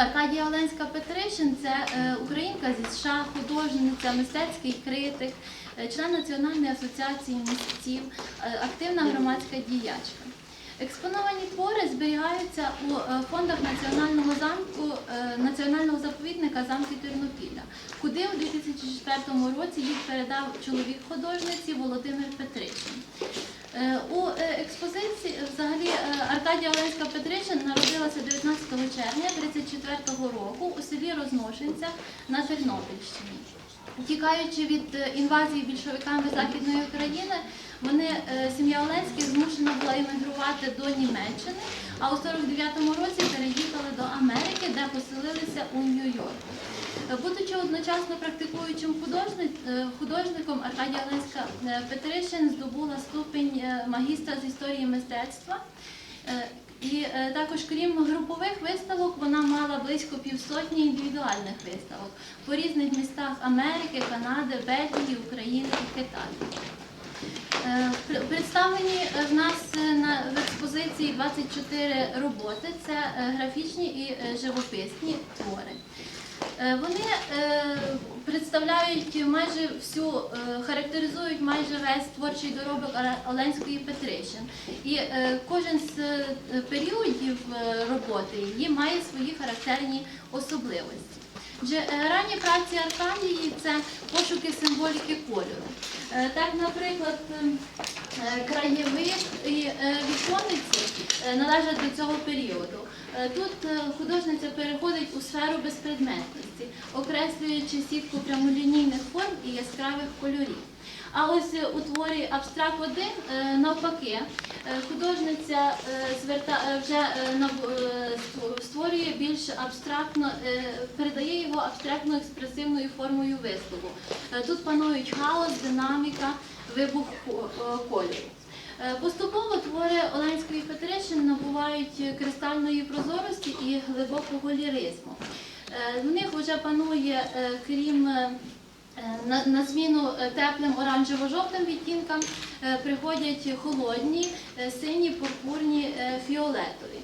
Аркадія Оленська Петришин це е, українка зі США, художниця, мистецький критик, е, член Національної асоціації митців, е, активна громадська діячка. Експоновані твори зберігаються у фондах Національного замку Національного заповідника замки Тернопілля, куди у 2004 році їх передав чоловік художниці Володимир Петришин. Е, У е, експозиції взагалі е, Аркадія Оленська Петришин народилася 19 червня 1934 року у селі Розношенця на Тернопільщині. Тікаючи від інвазії більшовиками Західної України, вони, сім'я Оленських змушена була іммігрувати до Німеччини, а у 49-му році переїхали до Америки, де поселилися у Нью-Йорку. Е, Будучи одночасно практикуючим е, художником, Аркадія Оленська е, Петришин здобула ступінь е, магістра з історії мистецтва. І також, крім групових виставок, вона мала близько півсотні індивідуальних виставок по різних містах Америки, Канади, Бельгії, України і Китаю. Представлені в нас в експозиції 24 роботи. Це графічні і живописні твори. Е, Вони е, представляють майже всю, е, характеризують майже весь творчий доробок Оленської Петришин. І кожен з періодів роботи її має свої характерні особливості. Ранні праці Аркадії це пошуки символіки кольору. Так, наприклад, ем, краєвид і е, вікониці е, належать до цього періоду. Е, Тут е, художниця переходить у сферу безпредметності, окреслюючи сітку прямолінійних форм і яскравих кольорів. А ось е, у творі Абстракт 1 е, навпаки, е, художниця е, е, вже е, е, створює більш абстрактно, е, передає його абстрактно-експресивною формою вислову. Е, Тут панують хаос, динаміка, вибух е, кольору. Е, Поступово твори Оленської Петришин набувають кристальної прозорості і глибокого ліризму. Е, В них вже панує, крім На, зміну теплим оранжево-жовтим відтінкам приходять холодні, сині, пурпурні, фіолетові.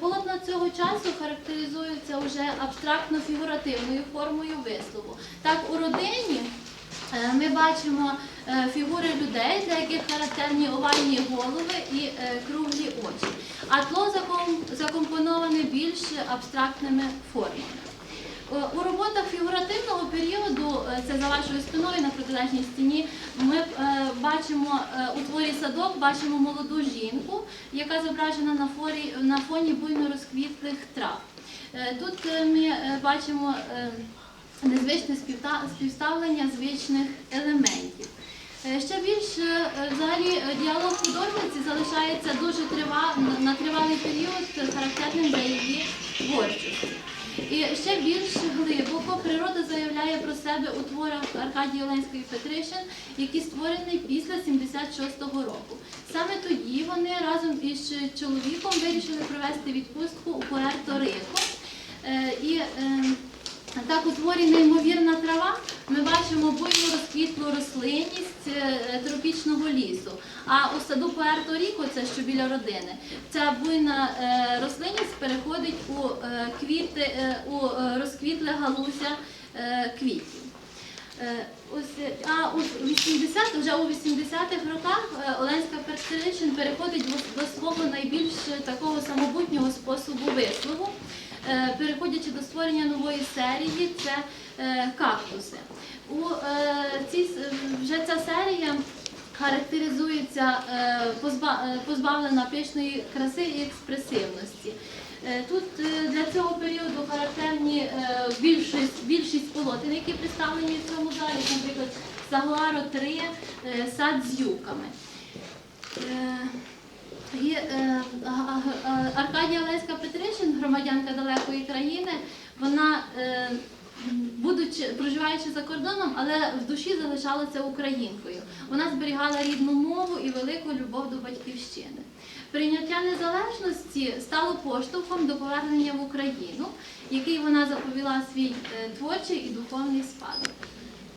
Полотна цього часу характеризуються вже абстрактно-фігуративною формою вислову. Так, у родині ми бачимо фігури людей, для яких характерні овальні голови і е, круглі очі, а тло закомпоноване більш абстрактними формами. Е, У роботах фігуративного періоду, е, це за вашою спиною на протилежній стіні, ми е, бачимо е, у творі садок, бачимо молоду жінку, яка зображена на, форі, на фоні буйно розквітлих трав. Е, Тут е, ми е, бачимо е, незвичне співставлення звичних елементів. Е, Ще більш е, взагалі е, діалог художниці залишається дуже трива, на тривалий період характерним для її творчості. І ще більш глибоко природа заявляє про себе у творах Аркадії Оленської Петришин, які створені після 76-го року. Саме тоді вони разом із чоловіком вирішили провести відпустку у Пуерто-Рико. І е, так у творі неймовірна трава ми бачимо буйну розквітлу рослинність е, тропічного лісу. А у саду Пуерто-Ріко, це що біля родини, ця буйна е, рослинність переходить у е, квіти, е, у е, розквітле галузя е, квітів. Е, е, а у 80 вже у 80-х роках е, Оленська Петришин переходить до- свого найбільш е, такого самобутнього способу вислову, е, переходячи до створення нової серії, це е, кактуси. У е, цій вже ця серія характеризується е, позба- е, позбавлена пишної краси і експресивності. Е, Тут е, для цього періоду характерні е, більшість, більшість полотен, які представлені в цьому залі, наприклад, Сагуаро 3, е, сад з юками. Е, Аркадія Леська Петришин, громадянка далекої країни, вона, е, будучи проживаючи за кордоном, але в душі залишалася українкою. Вона зберігала рідну мову і велику любов до батьківщини. Прийняття незалежності стало поштовхом до повернення в Україну, який вона заповіла свій е, творчий і духовний спадок.